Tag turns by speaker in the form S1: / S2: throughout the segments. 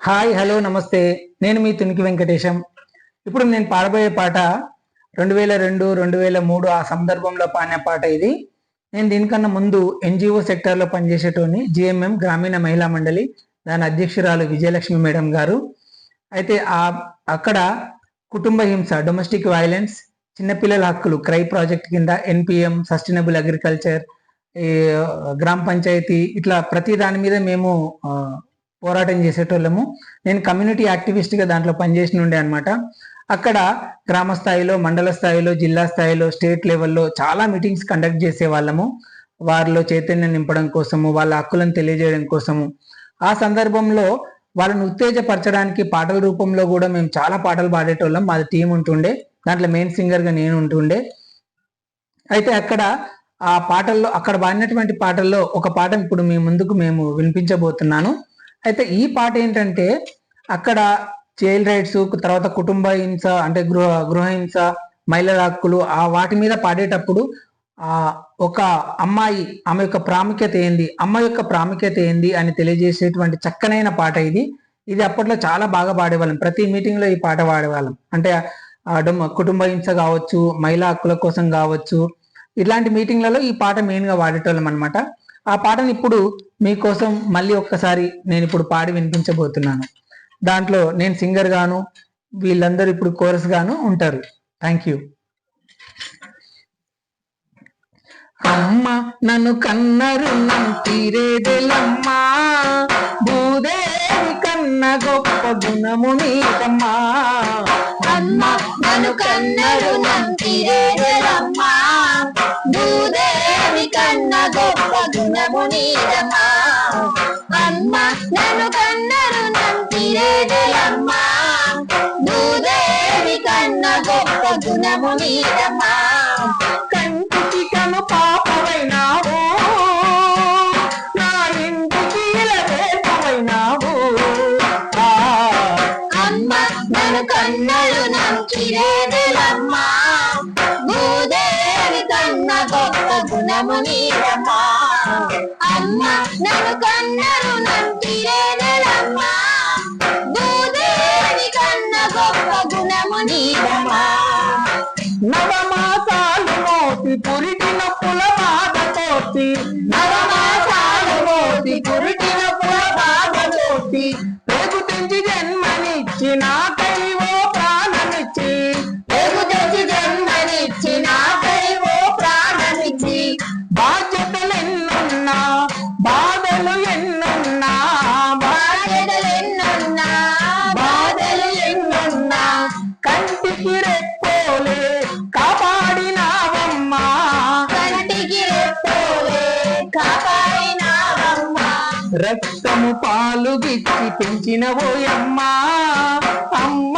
S1: Hi hello నమస్తే. నేను మీ తునికి వెంకటేశం. ఇప్పుడు నేను పాడబోయే పాట రెండు వేల రెండు రెండు వేల మూడు ఆ సందర్భంలో పాడిన పాట ఇది. నేను దీనికన్నా ముందు ఎన్జిఓ సెక్టార్లో పనిచేసేటోని జిఎంఎం గ్రామీణ మహిళా మండలి దాని అధ్యక్షురాలు విజయలక్ష్మి మేడం గారు. అయితే ఆ అక్కడ కుటుంబ హింస డొమెస్టిక్ వైలెన్స్ చిన్నపిల్లల హక్కులు క్రై ప్రాజెక్ట్ కింద ఎన్పిఎం సస్టైనబుల్ అగ్రికల్చర్ ఈ గ్రామ పంచాయతీ ఇట్లా ప్రతి దాని మీద మేము పోరాటం చేసేటోళ్ళము. నేను కమ్యూనిటీ యాక్టివిస్ట్గా దాంట్లో పనిచేసిన ఉండే అనమాట అక్కడ గ్రామ స్థాయిలో మండల స్థాయిలో జిల్లా స్థాయిలో స్టేట్ లెవెల్లో చాలా మీటింగ్స్ కండక్ట్ చేసే వాళ్ళము వారిలో చైతన్యం నింపడం కోసము వాళ్ళ హక్కులను తెలియజేయడం కోసము. ఆ సందర్భంలో వాళ్ళని ఉత్తేజపరచడానికి పాటల రూపంలో కూడా మేము చాలా పాటలు పాడేటోళ్ళం. మాది టీం ఉంటుండే. దాంట్లో మెయిన్ సింగర్గా నేను ఉంటుండే. అయితే అక్కడ ఆ పాటల్లో అక్కడ పాడినటువంటి పాటల్లో ఒక పాట ఇప్పుడు మీ ముందుకు మేము వినిపించబోతున్నాను. అయితే ఈ పాట ఏంటంటే అక్కడ చైల్డ్ రైట్స్ తర్వాత కుటుంబ హింస అంటే గృహ గృహ హింస మహిళల హక్కులు ఆ వాటి మీద పాడేటప్పుడు ఆ ఒక అమ్మాయి ఆమె యొక్క ప్రాముఖ్యత ఏంది అమ్మ యొక్క ప్రాముఖ్యత ఏంది అని తెలియజేసేటువంటి చక్కనైన పాట ఇది. ఇది అప్పట్లో చాలా బాగా పాడేవాళ్ళం. ప్రతి మీటింగ్లో ఈ పాట పాడేవాళ్ళం. అంటే కుటుంబ హింస కావచ్చు మహిళా హక్కుల కోసం కావచ్చు ఇట్లాంటి మీటింగ్లలో ఈ పాట మెయిన్గా వాడేటోళ్ళం అనమాట ఆ పాటను ఇప్పుడు మీకోసం మళ్ళీ ఒక్కసారి నేను ఇప్పుడు పాడి వినిపించబోతున్నాను. దాంట్లో నేను సింగర్ గాను వీళ్ళందరూ ఇప్పుడు కోరస్ గాను ఉంటారు. థ్యాంక్ యూ అమ్మ నన్ను కన్నరు తీరేదెలమ్మా భూదేవి కన్న గొప్ప గుణము నీకమ్మా.
S2: అమ్మ నన్ను కన్నరు నంతిరేదరమ్మా గొప్ప గుణము నీదమ్మా అమ్మ నన్ను కన్నరు నంతిరేదరమ్మా భూదేవి కన్న గొప్ప గుణము నీదమ్మా గుణము అమ్మ నన్ను కన్నరు నంతిరేదరమ్మా భూదేవి కన్న గొప్ప గుణము నీదమ్మా
S1: నవమాసాలు మోసి పురిటిన పుల
S2: కోసి నవ
S1: బాధ్యతలెన్నున్నా బాధలు ఎన్నున్నా
S2: బాధ్యతలెన్నున్నా బాధలు ఎన్నున్నా.
S1: కంటికి రెప్పోలే కాపాడినావమ్మా.
S2: కంటికి రెప్పోలే కాపాడినావమ్మా.
S1: రక్తము పాలు గిచ్చి పెంచినవోయమ్మా. అమ్మ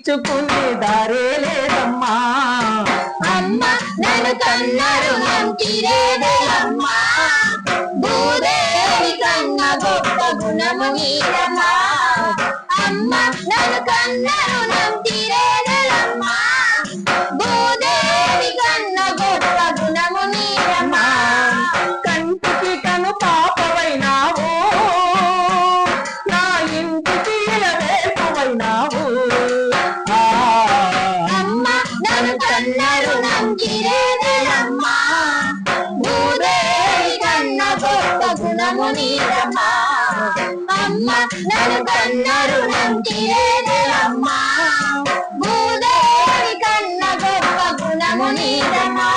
S1: రుణము దారే లేదమ్మా.
S2: అమ్మ నన్ను కన్నరు నంతిరేదమ్మా భూదేవి కన్న గొప్ప గుణము అమ్మ నన్ను కన్నరు కన్నరు నంతిరేదమ్మా కన్న గొప్ప గుణము నీదమ్మా అమ్మ నన్ను కన్నరు నంతిరేదమ్మా భూదేవి కన్న గొప్ప గుణము నీదమ్మా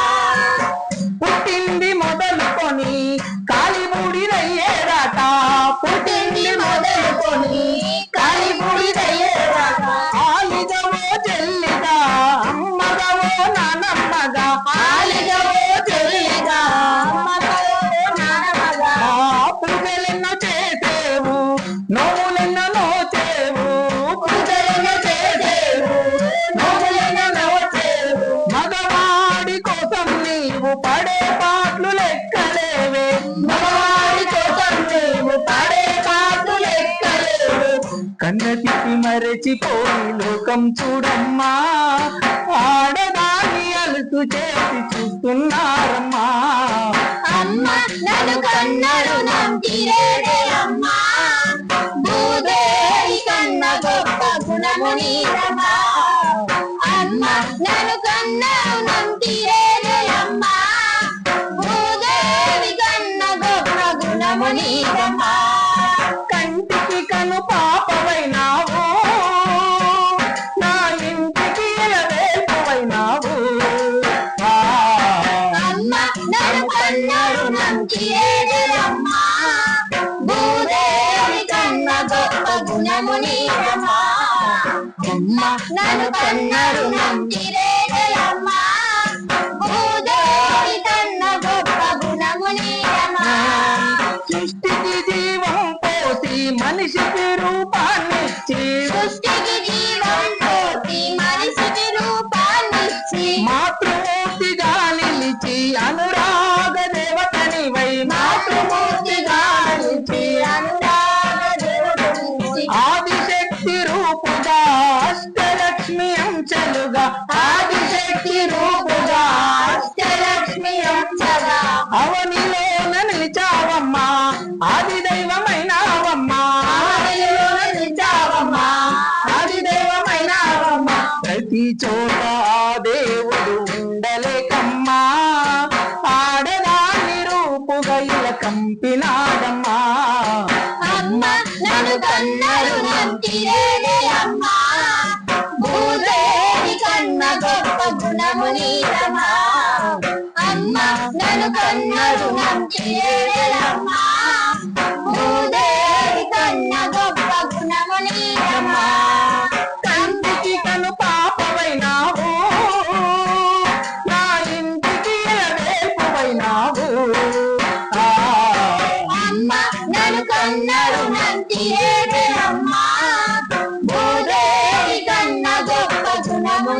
S1: మరచిపోయి లోకం చూడమ్మా. ఆడదాని అలుసు చేసి చూస్తున్నారమ్మా.
S2: అమ్మా నన్ను నన్ను కన్న రుణం తీరేదయమ్మా
S3: అంచెలుగా
S2: ఆదిశక్తి రూపుగా అష్టలక్ష్మి అంచగా
S3: అవనిలోన నిలిచావమ్మా ఆది దైవమైనావమ్మా.
S2: నిలిచావమ్మా.
S3: ఆది దైవమైనావమ్మా. ప్రతి చోట ఆ
S2: గుణము నీరమ్మా
S3: కను పాపమైనావు. నా ఇంటికి వేపువైనావు
S2: అమ్మ నన్ను కన్నరు నంది అమ్మా కన్న గొప్ప గుణము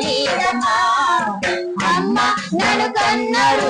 S2: అమ్మ నన్ను కన్నరు